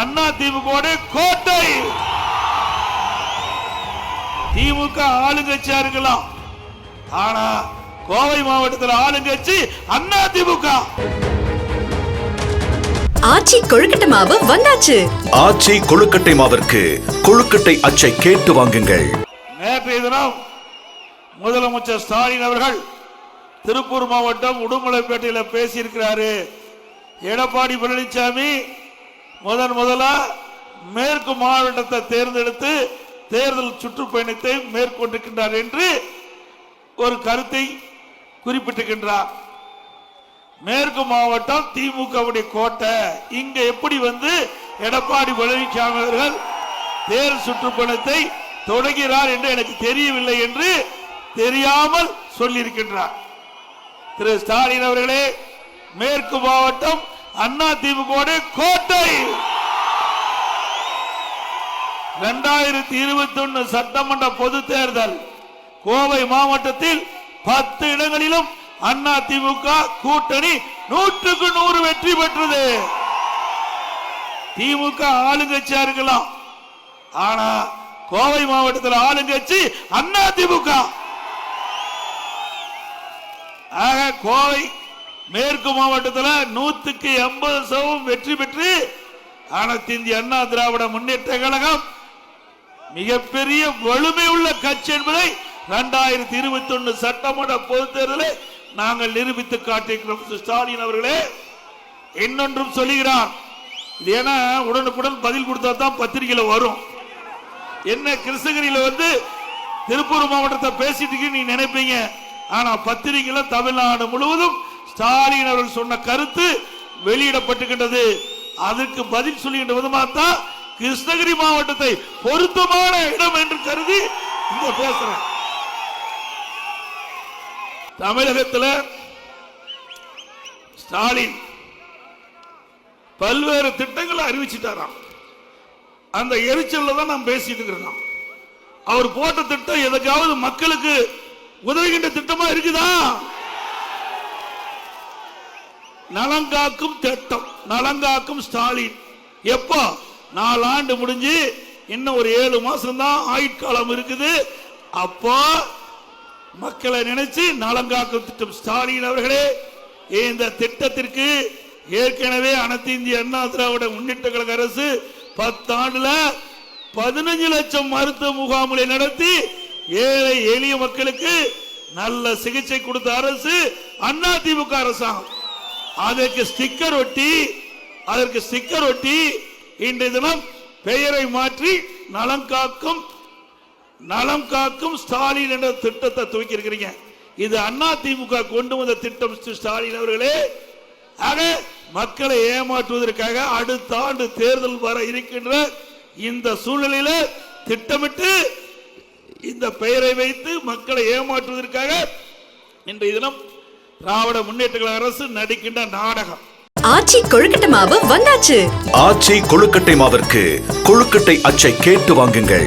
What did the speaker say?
அண்ணா திமுக கோட்டை. திமுக ஆளுங்கட்சியா இருக்கலாம் ஆனா கோவை மாவட்டத்தில் ஆளுங்கட்சி அண்ணா திமுக. ஆச்சி கொழுக்கட்டை மாவு வந்தாச்சு. ஆச்சி கொழுக்கட்டை மாவிற்கு கொழுக்கட்டை அச்சை கேட்டு வாங்குங்கள். நேற்றைய தினம் முதலமைச்சர் ஸ்டாலின் அவர்கள் திருப்பூர் மாவட்டம் உடுமலைப்பேட்டையில் பேசியிருக்கிறாரு. எடப்பாடி பழனிசாமி முதன் முதலா மேற்கு மாவட்டத்தை தேர்ந்தெடுத்து தேர்தல் சுற்றுப்பயணத்தை மேற்கொண்டிருக்கின்றார் என்று ஒரு கருத்தை குறிப்பிட்டிருக்கின்றார். மேற்கு மாவட்டம் திமுகவுடைய கோட்டை. இங்க எப்படி வந்து எடப்பாடி பழனிசாமி அவர்கள் தேர் சுற்றுப்பயணத்தை தொடங்கிறார் என்று எனக்கு தெரியவில்லை என்று தெரியாமல் சொல்லியிருக்கின்றார். திரு ஸ்டாலின் அவர்களே மேற்கு மாவட்டம் அண்ணா திமுக கோட்டை. இரண்டாயிரத்தி இருபத்தி ஒன்னு சட்டமன்ற பொது தேர்தல் கோவை மாவட்டத்தில் பத்து இடங்களிலும் அண்ணா திமுக கூட்டணி நூற்றுக்கு நூறு வெற்றி பெற்றது. திமுக ஆளுங்கட்சியா இருக்கலாம். ஆனா கோவை மாவட்டத்தில் ஆளுங்கட்சி அண்ணா திமுக. ஆக கோவை மேற்கு மாவட்டத்தில் நூத்துக்கு எண்பது சதவீதம் வெற்றி பெற்று அனைத்து இந்திய அண்ணா திராவிட முன்னேற்ற கழகம் மிகப்பெரிய வலிமை உள்ள கட்சி என்பதை இரண்டாயிரத்தி இருபத்தி ஒன்னு சட்டமன்ற பொதுத் தேர்தலில் நாங்கள் நிரூபித்து காட்டியிருக்கிறோம் ஸ்டாலின் அவர்களே. இன்னொன்றும் சொல்லுகிறார். இது ஏன்னா உடனுக்குடன் பதில் கொடுத்தா தான் பத்திரிகையில வரும். என்ன கிருஷ்ணகிரியில வந்து திருப்பூர் மாவட்டத்தை பேசிட்டு நீ நினைப்பீங்க. ஆனா பத்திரிகையில தமிழ்நாடு முழுவதும் ஸ்டாலின் அவர்கள் சொன்ன கருத்து வெளியிடப்பட்டுகின்றது அதற்கு பதில் சொல்லுகின்ற விதமாக தான் கிருஷ்ணகிரி மாவட்டத்தை பொருத்தமான இடம் என்று கருதி இங்க பேசுறேன். தமிழகத்தில் ஸ்டாலின் பல்வேறு திட்டங்களை அறிவிச்சிட்டாராம். அந்த எரிச்சல்ல தான் நாம் பேசிட்டு இருக்கிறோம் அவர் போட்ட திட்டம் எதுக்காவது மக்களுக்கு உதவுகின்ற திட்டமா இருக்குதா? நலங்காக்கும் திட்டம் நலங்காக்கும் ஸ்டாலின். எப்போ? நாலு ஆண்டு முடிஞ்சு இன்னும் ஒரு ஏழு மாசம் தான் ஆயுட்காலம் இருக்குது. அப்போ மக்களை நினைச்சு நலங்காக்கும் திட்டம் ஸ்டாலின் அவர்களே. இந்த திட்டத்திற்கு ஏற்கனவே அனைத்து இந்திய அண்ணா திராவிட முன்னேற்ற கழக அரசு பத்தாண்டுல பதினஞ்சு லட்சம் மருத்துவ முகாம்களை நடத்தி ஏழை எளிய மக்களுக்கு நல்ல சிகிச்சை கொடுத்த அரசு அண்ணா திமுக அரசாங்கம். அதற்கு ஸ்டிக்கர் ஒட்டி அதற்கு ஸ்டிக்கர் ஒட்டி இன்றைய தினம் பெயரை மாற்றி நலம் காக்கும் நலம் காக்கும் ஸ்டாலின் என்ற திட்டத்தை துவக்கி இருக்கிறீங்க இது அண்ணா திமுக கொண்டு வந்த திட்டம் ஸ்டாலின் அவர்களே. ஆக மக்களை ஏமாற்றுவதற்காக அடுத்த ஆண்டு தேர்தல் வர இருக்கின்ற இந்த சூழ்நிலையில திட்டமிட்டு இந்த பெயரை வைத்து மக்களை ஏமாற்றுவதற்காக இன்றைய தினம் திராவிட முன்னேற்ற கழக அரசு நடிக்கின்ற நாடகம். ஆச்சி கொழுக்கட்டை மாவு வந்தாச்சு. ஆச்சி கொழுக்கட்டை மாவிற்கு கொழுக்கட்டை அச்சை கேட்டு வாங்குங்கள்.